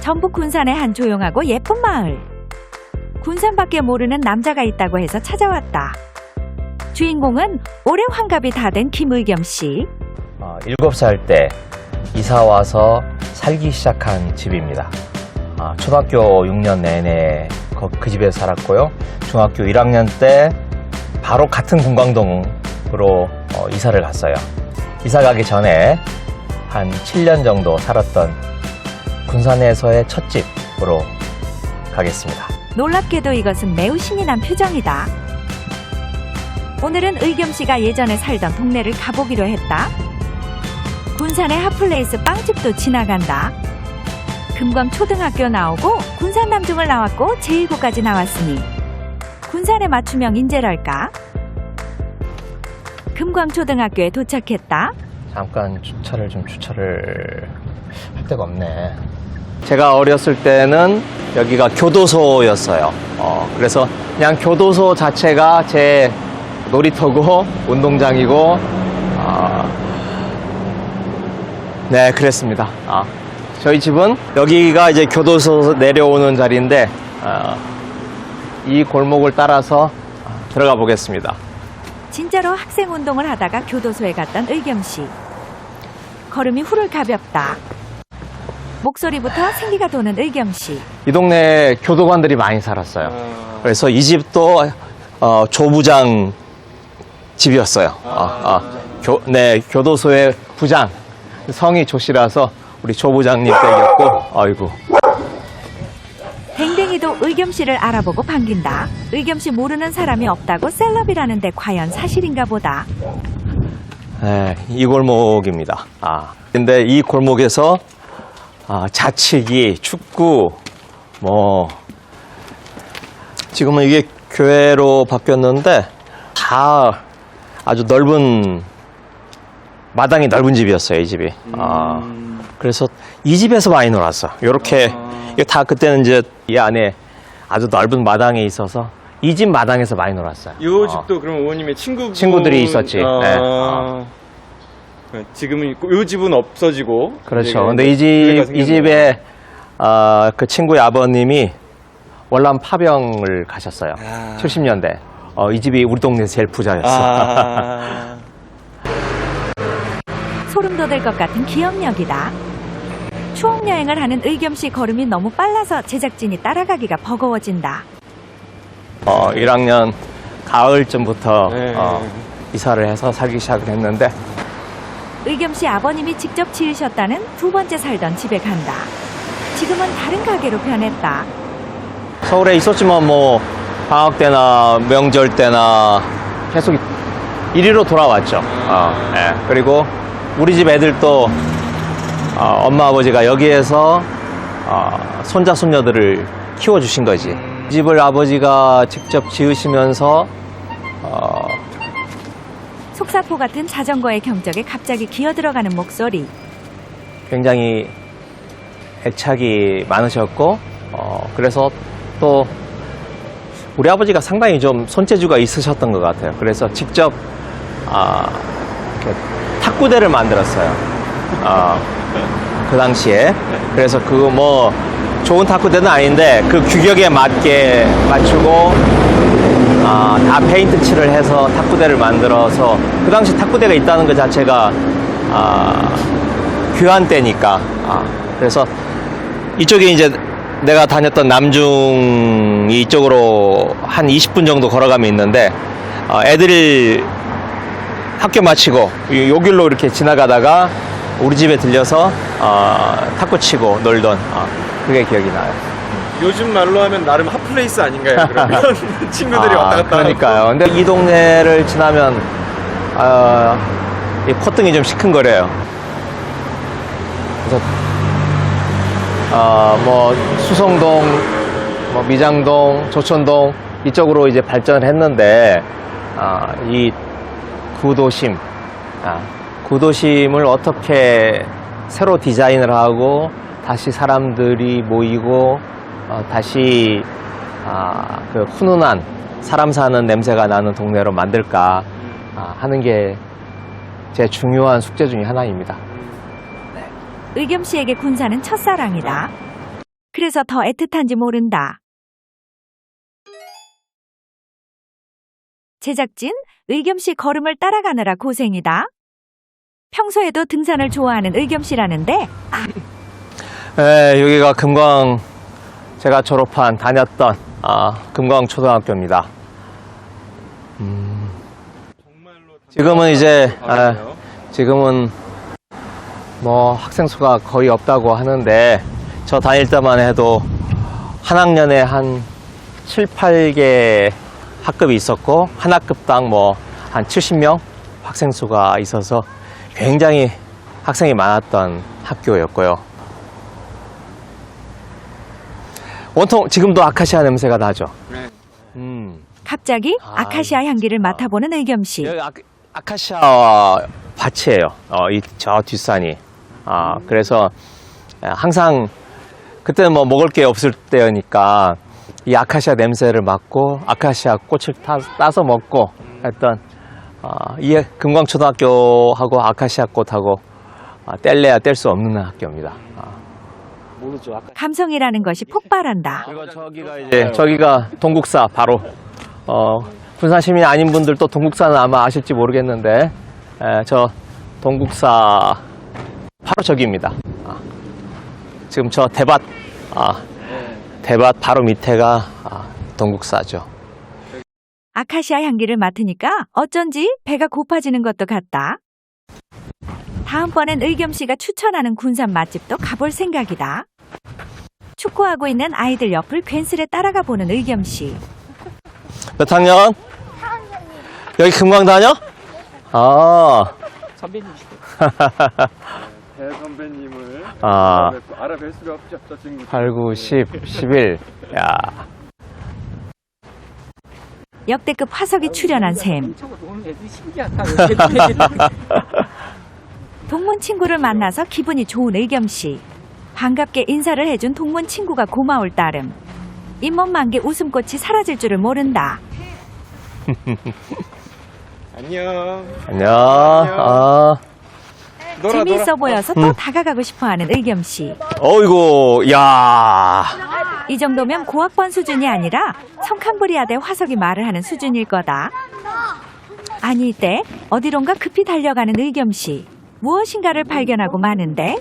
전북 군산의 한 조용하고 예쁜 마을. 군산밖에 모르는 남자가 있다고 해서 찾아왔다. 주인공은 올해 환갑이 다 된 김의겸 씨. 어, 7살 때 이사 와서 살기 시작한 집입니다. 아, 초등학교 6년 내내 거- 그 집에서 살았고요. 중학교 1학년 때 바로 같은 군광동으로 어, 이사를 갔어요. 이사 가기 전에 한 7년 정도 살았던 군산에서의 첫 집으로 가겠습니다. 놀랍게도 이것은 매우 신이 난 표정이다. 오늘은 의겸 씨가 예전에 살던 동네를 가보기로 했다. 군산의 핫플레이스 빵집도 지나간다. 금광 초등학교 나오고 군산 남중을 나왔고 제1고까지 나왔으니 군산의 맞춤형 인재랄까? 금광 초등학교에 도착했다. 잠깐 주차를 좀 주차를 할 데가 없네. 제가 어렸을 때는 여기가 교도소였어요. 어, 그래서 그냥 교도소 자체가 제 놀이터고 운동장이고 아, 네 그랬습니다. 아, 저희 집은 여기가 이제 교도소 내려오는 자리인데 아, 이 골목을 따라서 들어가 보겠습니다. 진짜로 학생 운동을 하다가 교도소에 갔던 의겸 씨. 걸음이 후를 가볍다. 목소리부터 생기가 도는 의겸 씨. 이 동네에 교도관들이 많이 살았어요. 그래서 이 집도 어, 조부장 집이었어요. 어, 어, 교, 네, 교도소의 부장. 성이 조씨라서 우리 조부장님 댁이었고, 아이고. 댕댕이도 의겸 씨를 알아보고 반긴다. 의겸 씨 모르는 사람이 없다고 셀럽이라는데 과연 사실인가 보다. 네, 이 골목입니다. 아, 근데 이 골목에서 아, 자치기, 축구, 뭐 지금은 이게 교회로 바뀌었는데 다 아주 넓은 마당이 넓은 집이었어요, 이 집이. 아, 그래서 이 집에서 많이 놀았어. 요렇게 이게 다 그때는 이제 이 안에 아주 넓은 마당에 있어서 이 집 마당에서 많이 놀았어요. 요 어. 집도 그럼 어머님의 친구 친구들이 있었지. 아, 네. 어. 지금은 있고, 요 집은 없어지고. 그렇죠. 근데 이 집, 이. 집에, 어, 그 친구의 아버님이 월남 파병을 가셨어요. 아. 70년대. 어, 이 집이 우리 동네 제일 부자였어. 아, 소름 돋을 것 같은 기억력이다. 추억 여행을 하는 의겸 씨 걸음이 너무 빨라서 제작진이 따라가기가 버거워진다. 어, 1학년 가을쯤부터 네. 어, 이사를 해서 살기 시작을 했는데, 의겸 씨 아버님이 직접 지으셨다는 두 번째 살던 집에 간다. 지금은 다른 가게로 변했다. 서울에 있었지만 뭐, 방학 때나 명절 때나 계속 이리로 돌아왔죠. 어, 예. 그리고 우리 집 애들도 어, 엄마 아버지가 여기에서 어, 손자 손녀들을 키워주신 거지. 이 집을 아버지가 직접 지으시면서 어, 속사포 같은 자전거의 경적에 갑자기 기어들어가는 목소리. 굉장히 애착이 많으셨고 어, 그래서 또 우리 아버지가 상당히 좀 손재주가 있으셨던 것 같아요. 그래서 직접 아, 탁구대를 만들었어요. 아, 그 당시에 그래서 그 뭐 좋은 탁구대는 아닌데 그 규격에 맞게 맞추고 아, 다 페인트 칠을 해서 탁구대를 만들어서 그 당시 탁구대가 있다는 것 자체가 아, 교환 때니까 아, 그래서 이쪽에 이제 내가 다녔던 남중이 이쪽으로 한 20분 정도 걸어가면 있는데 어, 애들이 학교 마치고 요- 요 길로 이렇게 지나가다가 우리 집에 들려서 어, 탁구 치고 놀던 어, 그게 기억이 나요. 요즘 말로 하면 나름 핫플레이스 아닌가요? 그러면 친구들이 아, 왔다 갔다. 그러니까요. 근데 이 동네를 지나면 어, 이 콧등이 좀 시큰거려요. 그래서 어, 뭐 수성동, 뭐 미장동, 조천동 이쪽으로 이제 발전을 했는데 아, 이 구도심, 아, 구도심을 어떻게 새로 디자인을 하고 다시 사람들이 모이고 어, 다시 아, 그 훈훈한 사람 사는 냄새가 나는 동네로 만들까 아, 하는 게 제 중요한 숙제 중에 하나입니다. 의겸 씨에게 군산은 첫사랑이다. 그래서 더 애틋한지 모른다. 제작진, 의겸 씨 걸음을 따라가느라 고생이다. 평소에도 등산을 좋아하는 의겸 씨라는데 네, 여기가 금광 제가 졸업한 다녔던 아, 금광 초등학교입니다. 음, 지금은 이제 아, 지금은 뭐 학생 수가 거의 없다고 하는데 저 다닐 때만 해도 한 학년에 한 7, 8개 학급이 있었고 한 학급당 뭐 한 70명 학생 수가 있어서 굉장히 학생이 많았던 학교였고요. 온통 지금도 아카시아 냄새가 나죠. 네. 음. 갑자기 아, 아카시아 향기를 맡아보는 의겸 씨. 여기 아, 아카시아 밭이에요. 어, 이 저 뒷산이. 아, 그래서 항상 그때는 뭐 먹을 게 없을 때니까 이 아카시아 냄새를 맡고 아카시아 꽃을 타, 따서 먹고 했던 아, 이 금광초등학교하고 아카시아 꽃하고 아, 뗄래야 뗄 수 없는 학교입니다. 아. 모르죠. 아카... 감성이라는 것이 폭발한다. 그리고 저기가 이제 저기가 동국사 바로 어, 군산 시민이 아닌 분들도 동국사는 아마 아실지 모르겠는데 에, 저 동국사 바로 저기입니다. 아, 지금 저 대밭 아, 대밭 바로 밑에가 아, 동국사죠. 아카시아 향기를 맡으니까 어쩐지 배가 고파지는 것도 같다. 다음번엔 의겸 씨가 추천하는 군산 맛집도 가볼 생각이다. 축구하고 있는 아이들 옆을 괜스레 따라가 보는 의겸 씨. 몇 학년? 여기 금광 다녀? 아, 배 선배님을 아. 알아뵐, 수- 알아뵐 수가 없죠, 저 친구. 8, 9, 10, 11. 야, 역대급 화석이 출연한 셈. 동문 친구를 만나서 기분이 좋은 의겸 씨. 반갑게 인사를 해준 동문 친구가 고마울 따름. 잇몸 만개 웃음꽃이 사라질 줄을 모른다. 안녕. 안녕. 아, 놀아, 재미있어 놀아. 보여서 또 다가가고 싶어하는 의겸 씨. 어이구, 야. 이 정도면 고학번 수준이 아니라 성캄브리아대 화석이 말을 하는 수준일 거다. 아니 이때 어디론가 급히 달려가는 의겸 씨. 무엇인가를 발견하고 마는데